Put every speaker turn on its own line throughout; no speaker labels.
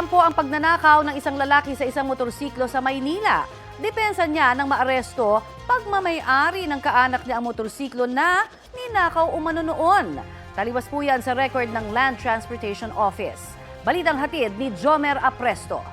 Nakampo ang pagnanakaw ng isang lalaki sa isang motorsiklo sa Maynila. Depensa niya ng maaresto pagmamayari ng kaanak niya ang motorsiklo na ninakaw umano noon. Taliwas po yan sa record ng Land Transportation Office. Balitang hatid ni Jomer Apresto.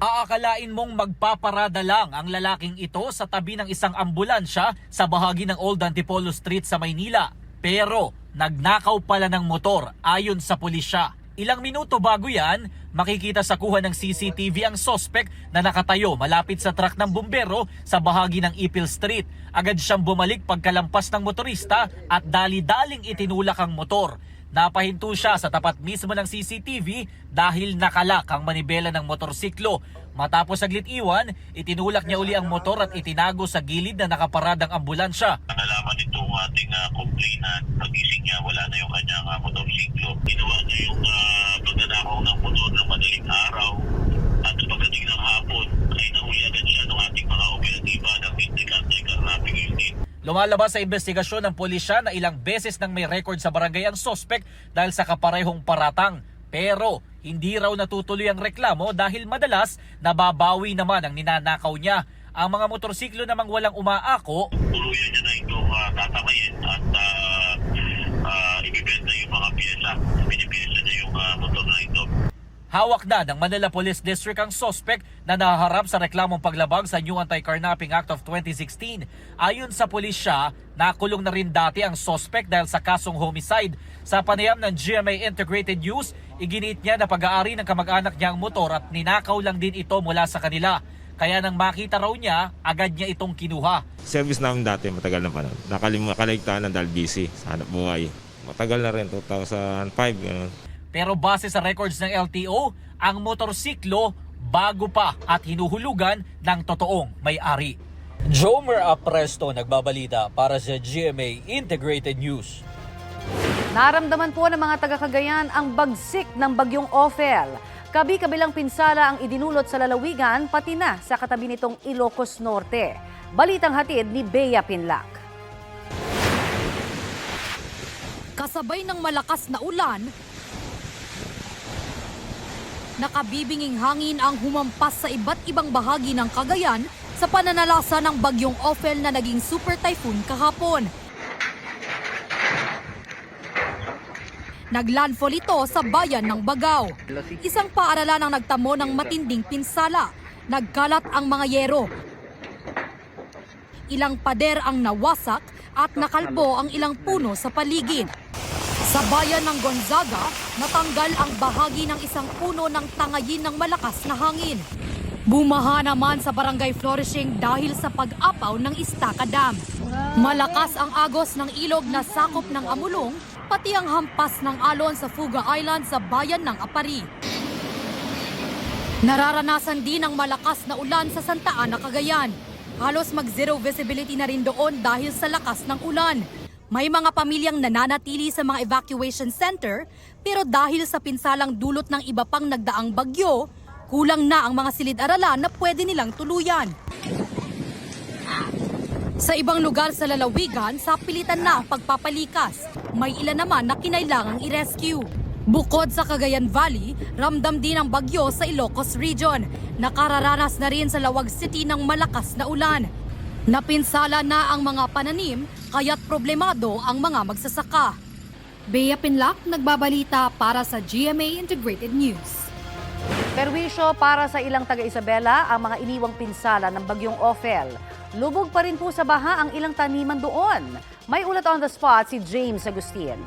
Aakalain mong magpaparada lang ang lalaking ito sa tabi ng isang ambulansya sa bahagi ng Old Antipolo Street sa Maynila. Pero nagnakaw pala ng motor ayon sa pulisya. Ilang minuto bago yan, makikita sa kuha ng CCTV ang sospek na nakatayo malapit sa truck ng bumbero sa bahagi ng Ipil Street. Agad siyang bumalik pagkalampas ng motorista at dali-daling itinulak ang motor. Napahinto siya sa tapat mismo ng CCTV dahil nakalak ang manibela ng motorsiklo. Matapos saglit iwan, itinulak niya uli ang motor at itinago sa gilid na nakaparadang ambulansya.
nalaman ating uh, complainant, pagising niya, wala na yung kanyang uh, motorsiklo. Ginawa niya yung uh, ng motor ng madaling araw. At pagdating ng hapon, ay nahuli siya ng ating mga operatiba ng District Anti-Carnapping Unit.
Lumalabas sa investigasyon ng pulisya na ilang beses nang may record sa barangay ang sospek dahil sa kaparehong paratang. Pero hindi raw natutuloy ang reklamo dahil madalas nababawi naman ang ninanakaw niya. Ang mga motorsiklo namang walang umaako,
Tuluyan niya na itong uh, tatamayin at uh, uh, ibibenta yung mga pyesa. Pinipiyesa niya yung uh, motor na ito.
hawak na ng Manila Police District ang sospek na naharap sa reklamong paglabag sa New Anti-Carnapping Act of 2016. Ayon sa pulisya, nakulong na rin dati ang sospek dahil sa kasong homicide. Sa panayam ng GMA Integrated News, iginiit niya na pag-aari ng kamag-anak niya ang motor at ninakaw lang din ito mula sa kanila. Kaya nang makita raw niya, agad niya itong kinuha.
Service namin dati, matagal na panahon. Nakalim, nakaligtaan ng dahil busy sa hanap buhay. Matagal na rin, 2005, gano'n.
Pero base sa records ng LTO, ang motorsiklo bago pa at hinuhulugan ng totoong may-ari. Jomer Apresto nagbabalita para sa GMA Integrated News.
Naramdaman po ng mga taga-Cagayan ang bagsik ng bagyong Ophel. Kabi-kabilang pinsala ang idinulot sa lalawigan pati na sa katabi nitong Ilocos Norte. Balitang hatid ni Bea Pinlac.
Kasabay ng malakas na ulan, nakabibinging hangin ang humampas sa iba't ibang bahagi ng Cagayan sa pananalasa ng bagyong Ophel na naging super typhoon kahapon. Naglandfall ito sa bayan ng Bagaw. Isang paaralan ang nagtamo ng matinding pinsala. Nagkalat ang mga yero. Ilang pader ang nawasak at nakalbo ang ilang puno sa paligid. Sa bayan ng Gonzaga, natanggal ang bahagi ng isang puno ng tangayin ng malakas na hangin. Bumaha naman sa barangay Flourishing dahil sa pag-apaw ng Istaka Dam. Malakas ang agos ng ilog na sakop ng Amulong, pati ang hampas ng alon sa Fuga Island sa bayan ng Apari. Nararanasan din ang malakas na ulan sa Santa Ana, Cagayan. Halos mag-zero visibility na rin doon dahil sa lakas ng ulan. May mga pamilyang nananatili sa mga evacuation center pero dahil sa pinsalang dulot ng iba pang nagdaang bagyo, kulang na ang mga silid-aralan na pwede nilang tuluyan. Sa ibang lugar sa lalawigan, sa pilitan na ang pagpapalikas. May ilan naman na kinailangang i-rescue. Bukod sa Cagayan Valley, ramdam din ang bagyo sa Ilocos Region. Nakararanas na rin sa Lawag City ng malakas na ulan. Napinsala na ang mga pananim, kaya't problemado ang mga magsasaka. Bea Pinlac, nagbabalita para sa GMA Integrated News.
Perwisyo para sa ilang taga-Isabela ang mga iniwang pinsala ng bagyong Ophel. Lubog pa rin po sa baha ang ilang taniman doon. May ulat on the spot si James Agustin.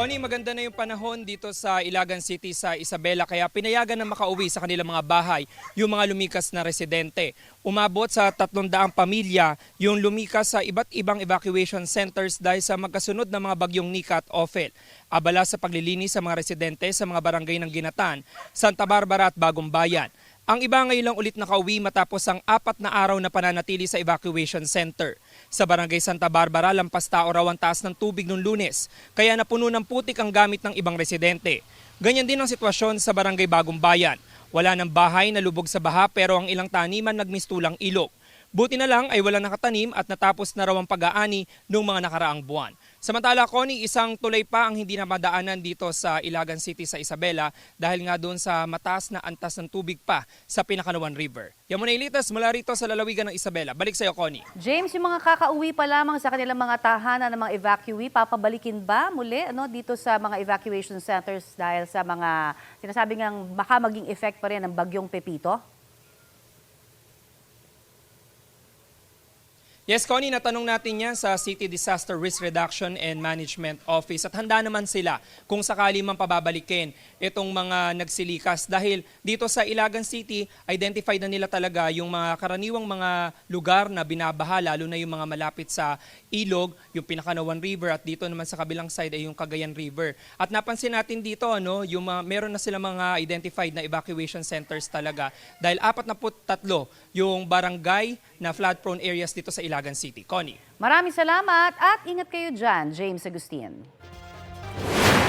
Connie, maganda na yung panahon dito sa Ilagan City sa Isabela kaya pinayagan na makauwi sa kanilang mga bahay yung mga lumikas na residente. Umabot sa 300 pamilya yung lumikas sa iba't ibang evacuation centers dahil sa magkasunod na mga bagyong Nika at Ophel. Abala sa paglilinis sa mga residente sa mga barangay ng Ginatan, Santa Barbara at Bagong Bayan. Ang iba ngayon lang ulit nakauwi matapos ang apat na araw na pananatili sa evacuation center. Sa barangay Santa Barbara, lampas tao raw ang taas ng tubig noong lunes, kaya napuno ng putik ang gamit ng ibang residente. Ganyan din ang sitwasyon sa barangay Bagong Bayan. Wala ng bahay na lubog sa baha pero ang ilang taniman nagmistulang ilog. Buti na lang ay walang nakatanim at natapos na raw ang pag-aani noong mga nakaraang buwan. Samantala, Connie, isang tulay pa ang hindi na madaanan dito sa Ilagan City sa Isabela dahil nga doon sa mataas na antas ng tubig pa sa Pinakanawan River. Yan muna ilitas mula rito sa lalawigan ng Isabela. Balik sa iyo, Connie.
James, yung mga kakauwi pa lamang sa kanilang mga tahanan ng mga evacuee, papabalikin ba muli ano, dito sa mga evacuation centers dahil sa mga sinasabi ngang baka maging effect pa rin ng bagyong Pepito?
Yes, Connie, natanong natin yan sa City Disaster Risk Reduction and Management Office. At handa naman sila kung sakali man pababalikin itong mga nagsilikas. Dahil dito sa Ilagan City, identified na nila talaga yung mga karaniwang mga lugar na binabaha, lalo na yung mga malapit sa ilog, yung Pinakanawan River at dito naman sa kabilang side ay yung Cagayan River. At napansin natin dito, ano, yung mga, meron na sila mga identified na evacuation centers talaga. Dahil 43 yung barangay na flood-prone areas dito sa Ilagan City. Connie.
Maraming salamat at ingat kayo dyan, James Agustin.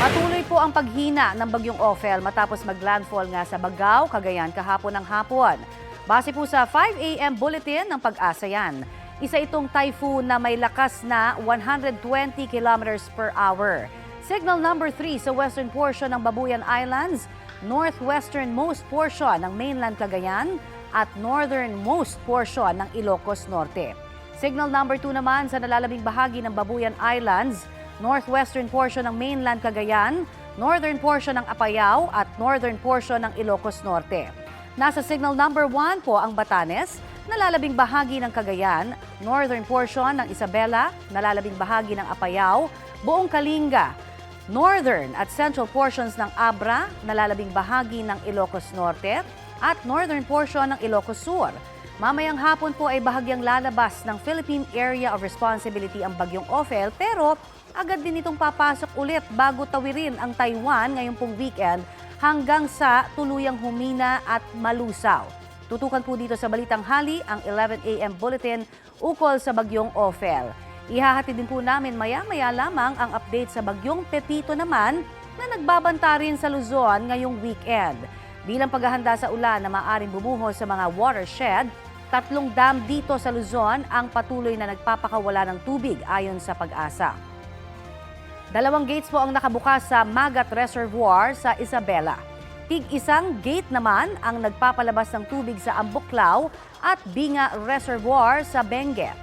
Patuloy po ang paghina ng bagyong Ophel matapos maglandfall nga sa Bagao, Cagayan kahapon ng hapon. Base po sa 5 a.m. bulletin ng pag-asa yan. Isa itong typhoon na may lakas na 120 kilometers per hour. Signal number 3 sa western portion ng Babuyan Islands, northwesternmost portion ng mainland Cagayan at northernmost portion ng Ilocos Norte. Signal number 2 naman sa nalalabing bahagi ng Babuyan Islands, northwestern portion ng mainland Cagayan, northern portion ng Apayao at northern portion ng Ilocos Norte. Nasa signal number 1 po ang Batanes, nalalabing bahagi ng Cagayan, northern portion ng Isabela, nalalabing bahagi ng Apayao, buong Kalinga, northern at central portions ng Abra, nalalabing bahagi ng Ilocos Norte, at northern portion ng Ilocos Sur. Mamayang hapon po ay bahagyang lalabas ng Philippine Area of Responsibility ang bagyong Ophel pero agad din itong papasok ulit bago tawirin ang Taiwan ngayong pong weekend hanggang sa tuluyang humina at malusaw. Tutukan po dito sa Balitang Hali ang 11 a.m. bulletin ukol sa bagyong Ophel. Ihahatid din po namin maya-maya lamang ang update sa bagyong Pepito naman na nagbabanta rin sa Luzon ngayong weekend. Bilang paghahanda sa ulan na maaaring bumuhos sa mga watershed, tatlong dam dito sa Luzon ang patuloy na nagpapakawala ng tubig ayon sa pag-asa. Dalawang gates po ang nakabukas sa Magat Reservoir sa Isabela. Tig isang gate naman ang nagpapalabas ng tubig sa Ambuklaw at Binga Reservoir sa Benguet.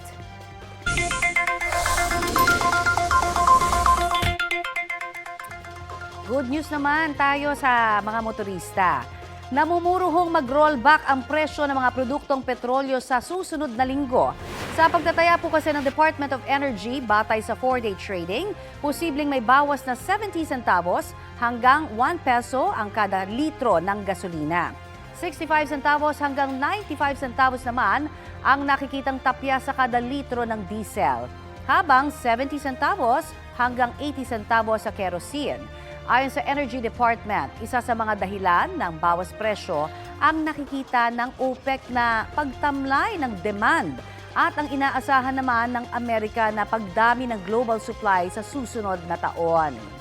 Good news naman tayo sa mga motorista. Namumuruhong mag-rollback ang presyo ng mga produktong petrolyo sa susunod na linggo. Sa pagtataya po kasi ng Department of Energy batay sa 4-day trading, posibleng may bawas na 70 centavos hanggang 1 peso ang kada litro ng gasolina. 65 centavos hanggang 95 centavos naman ang nakikitang tapya sa kada litro ng diesel, habang 70 centavos hanggang 80 centavos sa kerosene. Ayon sa Energy Department, isa sa mga dahilan ng bawas presyo ang nakikita ng OPEC na pagtamlay ng demand at ang inaasahan naman ng Amerika na pagdami ng global supply sa susunod na taon.